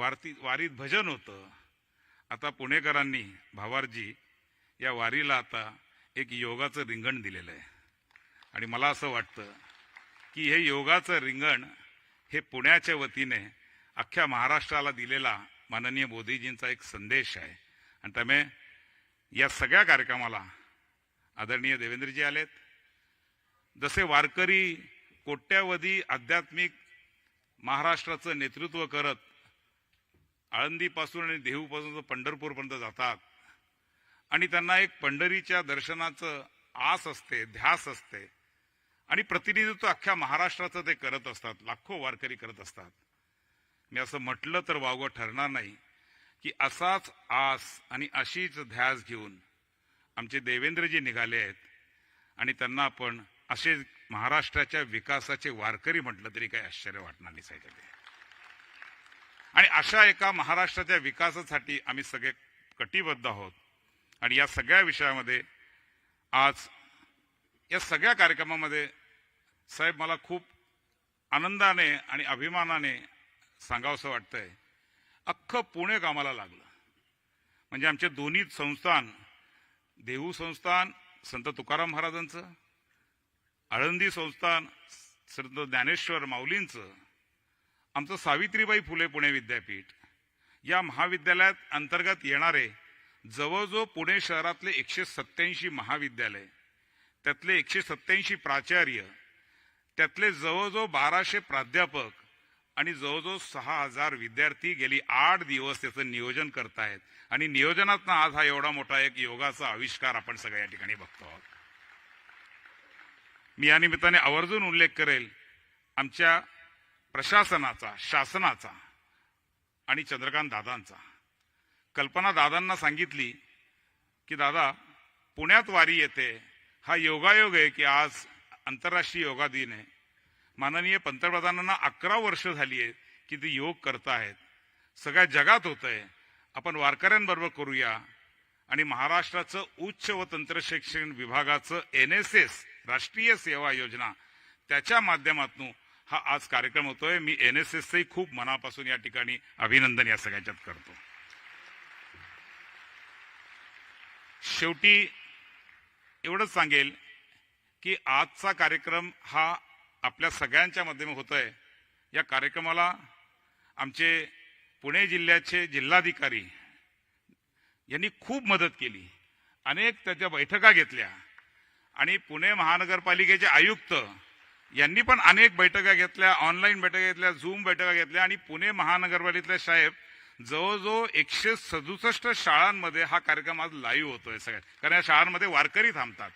वारती वारीत भजन होतं. आता पुणेकरांनी भावारजी या वारीला आता एक योगाचं रिंगण दिलेलं आहे. आणि मला असं वाटतं की हे योगाचं रिंगण हे पुण्याच्या वतीने अख्ख्या महाराष्ट्राला दिलेला माननीय मोदीजींचा एक संदेश आहे. आणि त्यामुळे या सगळ्या कार्यक्रमाला आदरणीय देवेंद्रजी आलेत. जसे वारकरी कोट्यावधी आध्यात्मिक महाराष्ट्राचं नेतृत्व करत आळंदीपासून आणि देहूपासून पंढरपूरपर्यंत जातात. आणि त्यांना एक पंढरीच्या दर्शनाचं आस असते ध्यास असते. आणि प्रतिनिधित्व अख्ख्या महाराष्ट्राचं ते करत असतात लाखो वारकरी करत असतात. मी असं म्हटलं तर वावगं ठरणार नाही की असाच आस आणि अशीच ध्यास घेऊन आमचे देवेंद्रजी निघाले आहेत. आणि त्यांना आपण असे महाराष्ट्राच्या विकासाचे वारकरी म्हटलं तरी काही आश्चर्य वाटणार नाही साहेब. आणि अशा एका महाराष्ट्राच्या विकासासाठी आम्ही सगळे कटिबद्ध आहोत. आणि या सगळ्या विषयामध्ये आज या सगळ्या कार्यक्रमामध्ये साहेब मला खूप आनंदाने आणि अभिमानाने सांगावंसं वाटतंय अख्खं पुणे कामाला लागलं. म्हणजे आमचे दोन्ही संस्थान देहू संस्थान संत तुकाराम महाराजांचं आळंदी संस्थान संत ज्ञानेश्वर माऊलींचं आमचं सावित्रीबाई फुले पुणे विद्यापीठ. या महाविद्यालयात अंतर्गत येणारे जवळजवळ पुणे शहरातले एकशे सत्याऐंशी महाविद्यालय त्यातले एकशे सत्याऐंशी प्राचार्य त्यातले जवळजवळ बाराशे प्राध्यापक आणि जवळजवळ सहा हजार विद्यार्थी गेली आठ दिवस त्याचं नियोजन करतायत. आणि नियोजनात आज हा एवढा मोठा एक योगाचा आविष्कार आपण सगळ्या ठिकाणी बघतो आहोत. मी या निमित्ताने आवर्जून उल्लेख करेल आमच्या प्रशासनाचा शासनाचा आणि चंद्रकांत दादांचा. कल्पना दादांना सांगितली की दादा पुण्यात वारी येते. हा योगायोग आहे की आज आंतरराष्ट्रीय योगा दिन आहे. माननीय पंतप्रधानांना अकरा वर्ष झाली आहेत की ते योग करतायत सगळ्या जगात होत आहे आपण वारकऱ्यांबरोबर करूया. आणि महाराष्ट्राचं उच्च व तंत्रशिक्षण विभागाचं एन एस एस राष्ट्रीय सेवा योजना त्याच्या माध्यमातून हा आज कार्यक्रम होतोय. मी एन एस एसचंही खूप मनापासून या ठिकाणी अभिनंदन या सगळ्याच्यात करतो. शेवटी एवढंच सांगेल की आजचा कार्यक्रम हा आपल्या सगळ्यांच्या माध्यमे होतोय. या कार्यक्रमाला आमचे पुणे जिल्ह्याचे जिल्हाधिकारी यांनी खूप मदत केली. अनेक त्याच्या बैठका घेतल्या. आणि पुणे महानगरपालिकेचे आयुक्त यांनी पण अनेक बैठका घेतल्या ऑनलाईन बैठका घेतल्या झूम बैठका घेतल्या आणि पुणे महानगरपालिकेतल्या साहेब जवळजवळ एकशे सदुसष्ट शाळांमध्ये हा कार्यक्रम आज लाईव्ह होतोय सगळ्यात. कारण या शाळांमध्ये वारकरी थांबतात.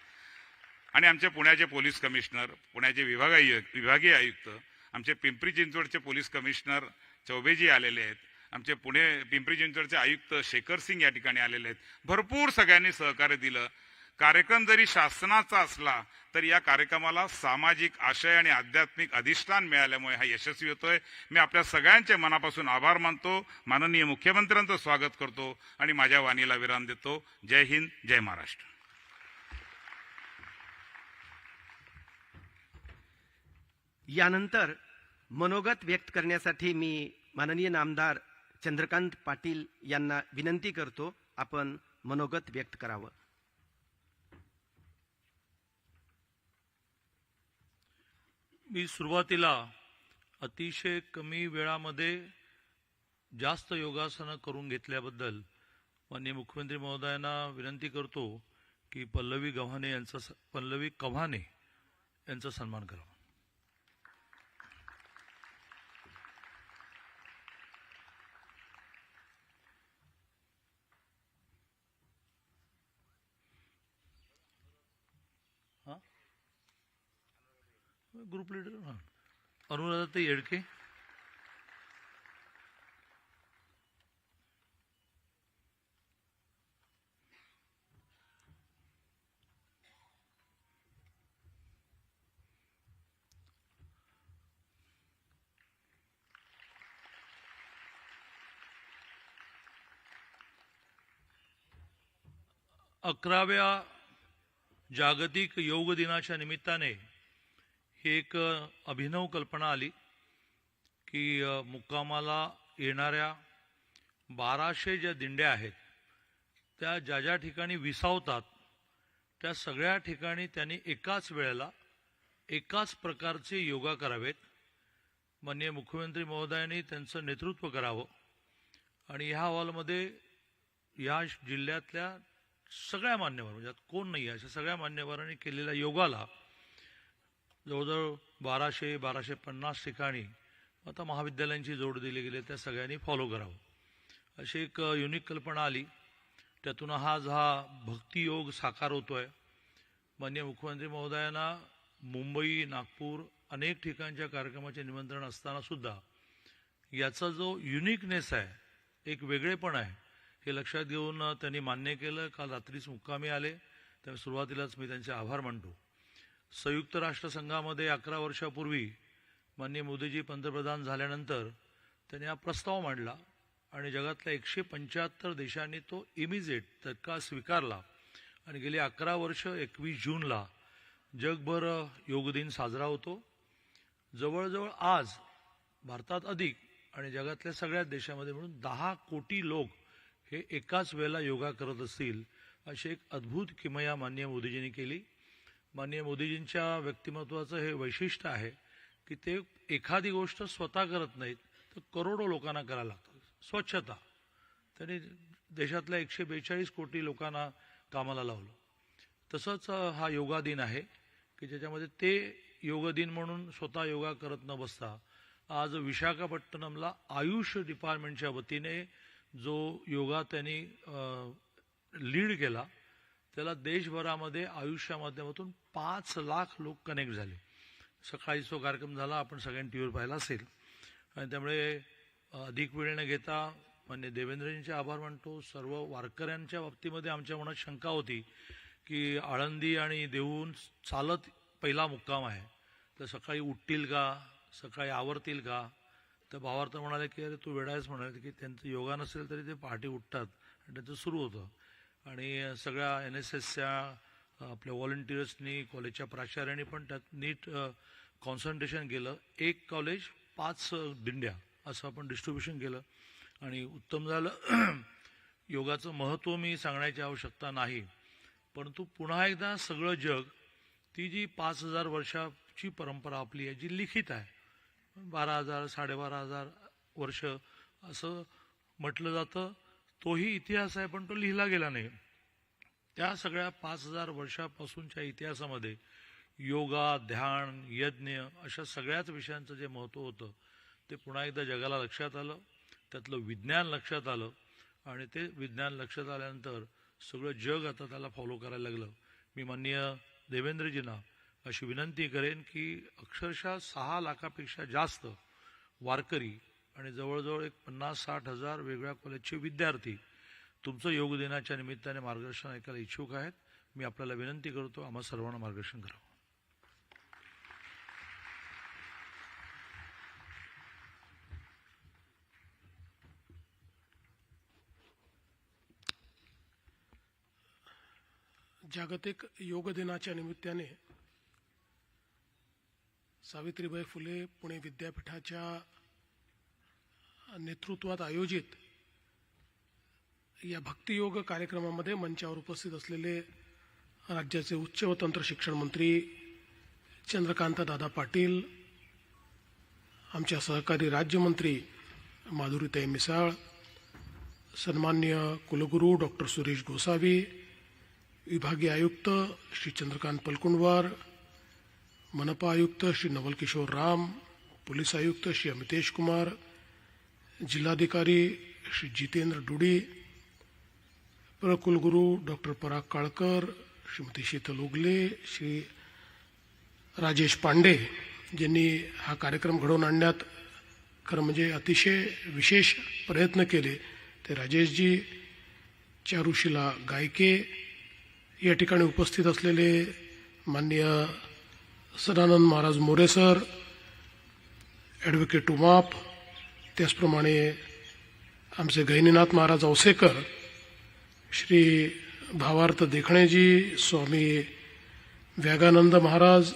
आणि आमचे पुण्याचे पोलीस कमिशनर पुण्याचे विभागीय आयुक्त- विभागीय आयुक्त आमचे पिंपरी चिंचवडचे पोलीस कमिशनर चौबेजी आलेले आहेत. आमचे पुणे पिंपरी चिंचवडचे आयुक्त शेखर सिंग या ठिकाणी आलेले आहेत. भरपूर सगळ्यांनी सहकार्य दिलं. कार्यक्रम जरी शासनाचा असला तरी या कार्यक्रमाला सामाजिक आशय आणि आध्यात्मिक अधिष्ठान मिळाल्यामुळे हा यशस्वी होतोय. मी आपल्या सगळ्यांचे मनापासून आभार मानतो. माननीय मुख्यमंत्र्यांचं स्वागत करतो आणि माझ्या वाणीला विराम देतो. जय हिंद जय महाराष्ट्र. यानंतर मनोगत व्यक्त करण्यासाठी मी माननीय नामदार चंद्रकांत पाटील यांना विनंती करतो. आपण मनोगत व्यक्त करावं. मी सुरुवातीला अतिशय कमी वेळामध्ये जास्त योगासनं करून घेतल्याबद्दल माननीय मुख्यमंत्री महोदयांना विनंती करतो की पल्लवी गव्हाणे यांचा स- पल्लवी कव्हाणे यांचा सन्मान करावा. ग्रुप लीडर हां. अनुराधा येडके. अकराव्या जागतिक योग दिनाच्या निमित्ताने ही एक अभिनव कल्पना आली की मुक्कामाला येणाऱ्या बाराशे ज्या दिंड्या आहेत त्या ज्या ज्या ठिकाणी विसावतात त्या सगळ्या ठिकाणी त्यांनी एकाच वेळेला एकाच प्रकारचे योगा करावेत. माननीय मुख्यमंत्री महोदयांनी त्यांचं नेतृत्व करावं आणि ह्या हॉलमध्ये या जिल्ह्यातल्या सगळ्या मान्यवर म्हणजे कोण नाही आहे अशा सगळ्या मान्यवरांनी केलेल्या योगाला जवळजवळ बाराशे बाराशे पन्नास ठिकाणी आता महाविद्यालयांची जोड दिली गेली त्या सगळ्यांनी फॉलो करावं. अशी एक युनिक कल्पना आली. त्यातून हा हा भक्तियोग साकार होतो आहे माननीय मुख्यमंत्री महोदयांना मुंबई नागपूर अनेक ठिकाणच्या कार्यक्रमाचे निमंत्रण असताना सुद्धा याचा जो युनिकनेस आहे एक वेगळेपण आहे हे लक्षात घेऊन त्यांनी मान्य केलं. काल रात्रीच मुक्कामी आले. त्यामुळे सुरुवातीलाच मी त्यांचे आभार मानतो. संयुक्त राष्ट्रसंघामध्ये अकरा वर्षापूर्वी माननीय मोदीजी पंतप्रधान झाल्यानंतर त्यांनी हा प्रस्ताव मांडला आणि जगातल्या एकशे पंच्याहत्तर देशांनी तो इमिजिएट तत्काळ स्वीकारला आणि गेली अकरा वर्ष एकवीस जूनला जगभर योग दिन साजरा होतो. जवळजवळ आज भारतात अधिक आणि जगातल्या सगळ्याच देशामध्ये म्हणून दहा कोटी लोक हे एकाच वेळेला योगा करत असतील अशी एक अद्भुत किमया माननीय मोदीजींनी केली. माननीय मोदीजींच्या व्यक्तिमत्वाचं हे वैशिष्ट्य आहे की ते एखादी गोष्ट स्वतः करत नाहीत तर करोडो लोकांना करायला लागतं स्वच्छता. त्यांनी देशातल्या एकशे बेचाळीस कोटी लोकांना कामाला लावलं. तसंच हा योगा दिन आहे की ज्याच्यामध्ये ते योग दिन म्हणून स्वतः योगा करत न बसता आज विशाखापट्टणमला आयुष डिपार्टमेंटच्या वतीने जो योगा त्यांनी लीड केला त्याला देशभरामध्ये आयुष्या माध्यमातून पाच लाख लोक कनेक्ट झाले. सकाळी तो कार्यक्रम झाला आपण सगळ्यांनी टी व्हीवर पाहिला असेल. आणि त्यामुळे अधिक वेळ न घेता मान्य देवेंद्रजींचे आभार मानतो. सर्व वारकऱ्यांच्या बाबतीमध्ये आमच्या मनात शंका होती की आळंदी आणि देऊन चालत पहिला मुक्काम आहे. तर सकाळी उठतील का? सकाळी आवरतील का? तर भावार्थ म्हणाले की अरे तू वेळायच म्हणाले की त्यांचं योगा नसेल तरी ते पहाटे उठतात. आणि त्यांचं सुरू होतं. आणि सगळ्या एन एस एसच्या आपल्या व्हॉलंटियर्सनी कॉलेजच्या प्राचार्यांनी पण त्यात नीट कॉन्सन्ट्रेशन केलं. एक कॉलेज पाच दिंड्या असं आपण डिस्ट्रीब्युशन केलं. आणि उत्तम झालं. योगाचं महत्त्व मी सांगण्याची आवश्यकता नाही. परंतु पुन्हा एकदा सगळं जग ती जी पाच हजार वर्षाची परंपरा आपली आहे जी लिखित आहे बारा हजार साडेबारा हजार वर्ष असं म्हटलं जातं. तोही इतिहास आहे पण तो लिहिला गेला नाही. त्या सगळ्या पाच हजार वर्षापासूनच्या इतिहासामध्ये योगा ध्यान यज्ञ अशा सगळ्याच विषयांचं जे महत्त्व होतं ते पुन्हा एकदा जगाला लक्षात आलं त्यातलं विज्ञान लक्षात आलं आणि ते विज्ञान लक्षात आल्यानंतर सगळं जग आता त्याला फॉलो करायला लागलं. मी माननीय देवेंद्रजींना अशी विनंती करेन की अक्षरशः सहा लाखापेक्षा जास्त वारकरी आणि जवळजवळ एक पन्नास साठ हजार वेगळ्या कॉलेजचे विद्यार्थी तुमचं योगदिनाच्या निमित्ताने मार्गदर्शन ऐकायला इच्छुक आहेत. मी आपल्याला विनंती करतो आम्हा सर्वांना मार्गदर्शन करावं जागतिक योग दिनाच्या निमित्ताने सावित्रीबाई फुले पुणे विद्यापीठाच्या नेतृत्वात आयोजित या भक्तियोग कार्यक्रमामध्ये मंचावर उपस्थित असलेले राज्याचे उच्च व तंत्र शिक्षण मंत्री चंद्रकांत दादा पाटील आमच्या सहकारी राज्यमंत्री माधुरीताई मिसाळ सन्मान्य कुलगुरू डॉक्टर सुरेश गोसावी विभागीय आयुक्त श्री चंद्रकांत पलकुंडवार मनपा आयुक्त श्री नवलकिशोर राम पोलीस आयुक्त श्री अमितेश कुमार जिल्हाधिकारी श्री जितेंद्र डुडी प्रकुलगुरू डॉक्टर पराग काळकर श्रीमती शीतल उगले श्री राजेश पांडे ज्यांनी हा कार्यक्रम घडवून आणण्यात खरं म्हणजे अतिशय विशेष प्रयत्न केले. ते राजेशजी चारुशिला गायके या ठिकाणी उपस्थित असलेले माननीय सदानंद महाराज मोरे सर ॲडव्होकेट उमाप त्याचप्रमाणे आमचे गैनीनाथ महाराज औसेकर श्री भावार्थ देखणेजी स्वामी व्यागानंद महाराज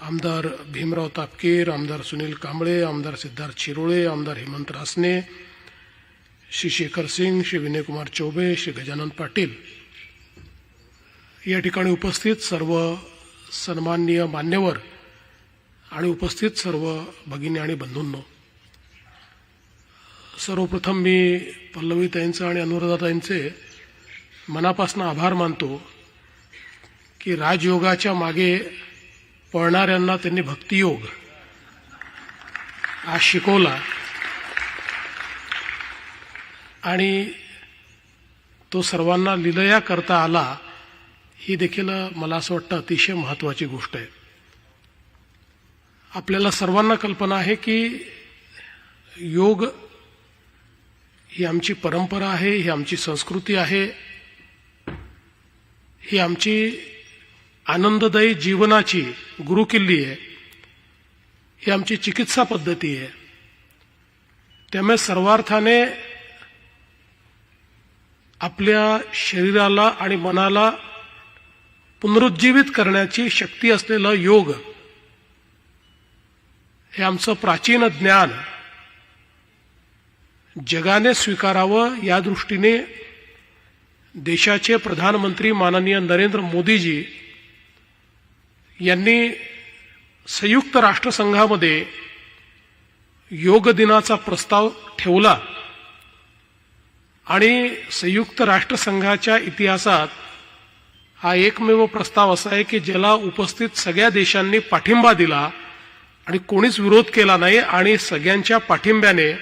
आमदार भीमराव तापकीर आमदार सुनील कांबळे आमदार सिद्धार्थ शिरोळे आमदार हेमंत रासने श्री शेखर सिंग श्री विनयकुमार चौबे श्री गजानन पाटील. या ठिकाणी उपस्थित सर्व सन्माननीय मान्यवर आणि उपस्थित सर्व भगिनी आणि बंधूंनो सर्वप्रथम मी पल्लवीताईंचं आणि अनुराधाताईंचे मनापासून आभार मानतो की राजयोगाच्या मागे पळणाऱ्यांना त्यांनी भक्तियोग आज शिकवला. आणि तो सर्वांना लिलया करता आला ही देखील मला असं वाटतं अतिशय महत्वाची गोष्ट आहे. आपल्याला सर्वांना कल्पना आहे की योग ही आमची परंपरा आहे ही आमची संस्कृती आहे ही आमची आनंददायी जीवनाची गुरुकिल्ली आहे ही आमची चिकित्सा पद्धती आहे. त्यामुळे सर्वार्थाने आपल्या शरीराला आणि मनाला पुनरुज्जीवित करण्याची शक्ती असलेलं योग हे आमचं प्राचीन ज्ञान जगाने स्वीकारावं या दृष्टीने देशाचे प्रधानमंत्री माननीय नरेंद्र मोदीजी यांनी संयुक्त राष्ट्रसंघामध्ये योग दिनाचा प्रस्ताव ठेवला आणि संयुक्त राष्ट्रसंघाच्या इतिहासात हा एकमेव प्रस्ताव असा आहे की ज्याला उपस्थित सगळ्या देशांनी पाठिंबा दिला आणि कोणीच विरोध केला नाही आणि सगळ्यांच्या पाठिंब्याने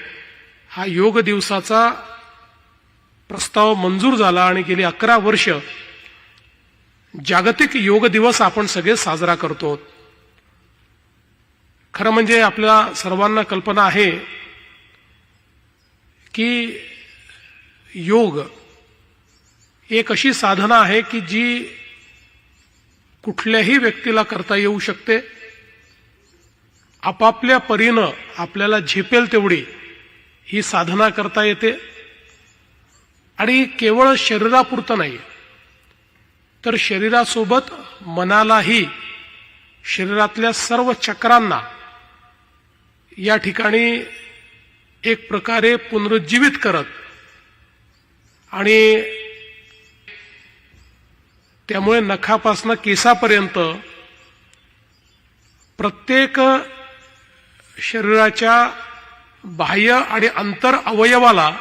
हा योग दिवसाचा प्रस्ताव मंजूर झाला आणि गेली अकरा वर्ष जागतिक योग दिवस आपण सगळे साजरा करतो. खरं म्हणजे आपल्या सर्वांना कल्पना आहे की योग एक अशी साधना आहे की जी कुठल्याही व्यक्तीला करता येऊ शकते. आपापल्या परीनं आपल्याला झेपेल तेवढी. ही साधना करता येते. आणि केवळ शरीरापुरतं नाही तर शरीरासोबत मनालाही शरीरातल्या सर्व चक्रांना या ठिकाणी एक प्रकारे पुनरुज्जीवित करत आणि त्यामुळे नखापासनं केसापर्यंत प्रत्येक शरीराच्या बाह्य आणि अंतर अवयवाला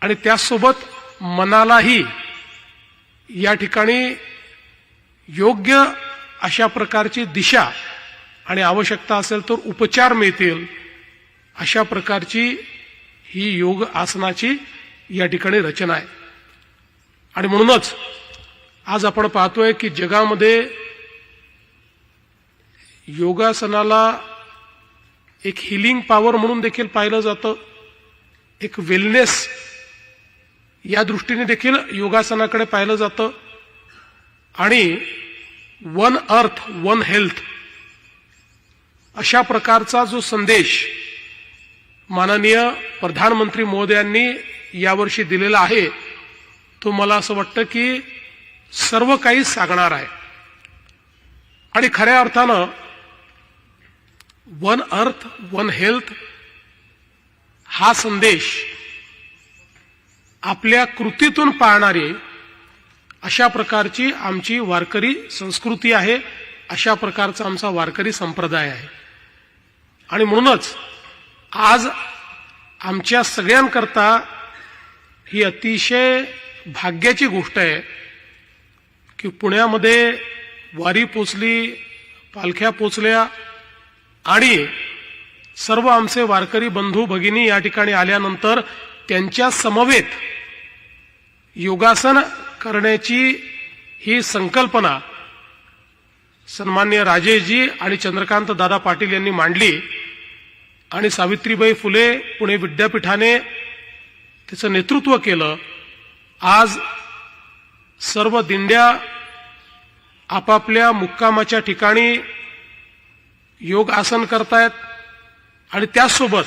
आणि त्यासोबत मनालाही या ठिकाणी योग्य अशा प्रकारची दिशा आणि आवश्यकता असेल तर उपचार मिळतील अशा प्रकारची ही योग आसनाची या ठिकाणी रचना आहे. आणि म्हणूनच आज आपण पाहतोय की जगामध्ये योगासनाला एक हिलिंग पॉवर म्हणून देखील पाहिलं जातं. एक वेलनेस या दृष्टीने देखील योगासनाकडे पाहिलं जातं. आणि वन अर्थ वन हेल्थ अशा प्रकारचा जो संदेश माननीय प्रधानमंत्री मोदयांनी यावर्षी दिलेला आहे तो मला असं वाटतं की सर्व काही सांगणार आहे. आणि खऱ्या अर्थानं वन अर्थ वन हेल्थ हा संदेश आपल्या कृतीतून पाळणारे अशा प्रकारची आमची वारकरी संस्कृती आहे अशा प्रकारचा आमचा वारकरी संप्रदाय आहे. आणि म्हणूनच आज आमच्या सगळ्यांकरता ही अतिशय भाग्याची गोष्ट आहे की पुण्यामध्ये वारी पोचली पालख्या पोचल्या आणि सर्व आमचे वारकरी बंधू भगिनी या ठिकाणी आल्यानंतर त्यांच्या समवेत योगासन करण्याची ही संकल्पना सन्मान्य राजेशजी आणि चंद्रकांत दादा पाटील यांनी मांडली. आणि सावित्रीबाई फुले पुणे विद्यापीठाने त्याचं नेतृत्व केलं. आज सर्व दिंड्या आपापल्या मुक्कामाच्या ठिकाणी योग आसन करतायत आणि त्याचसोबत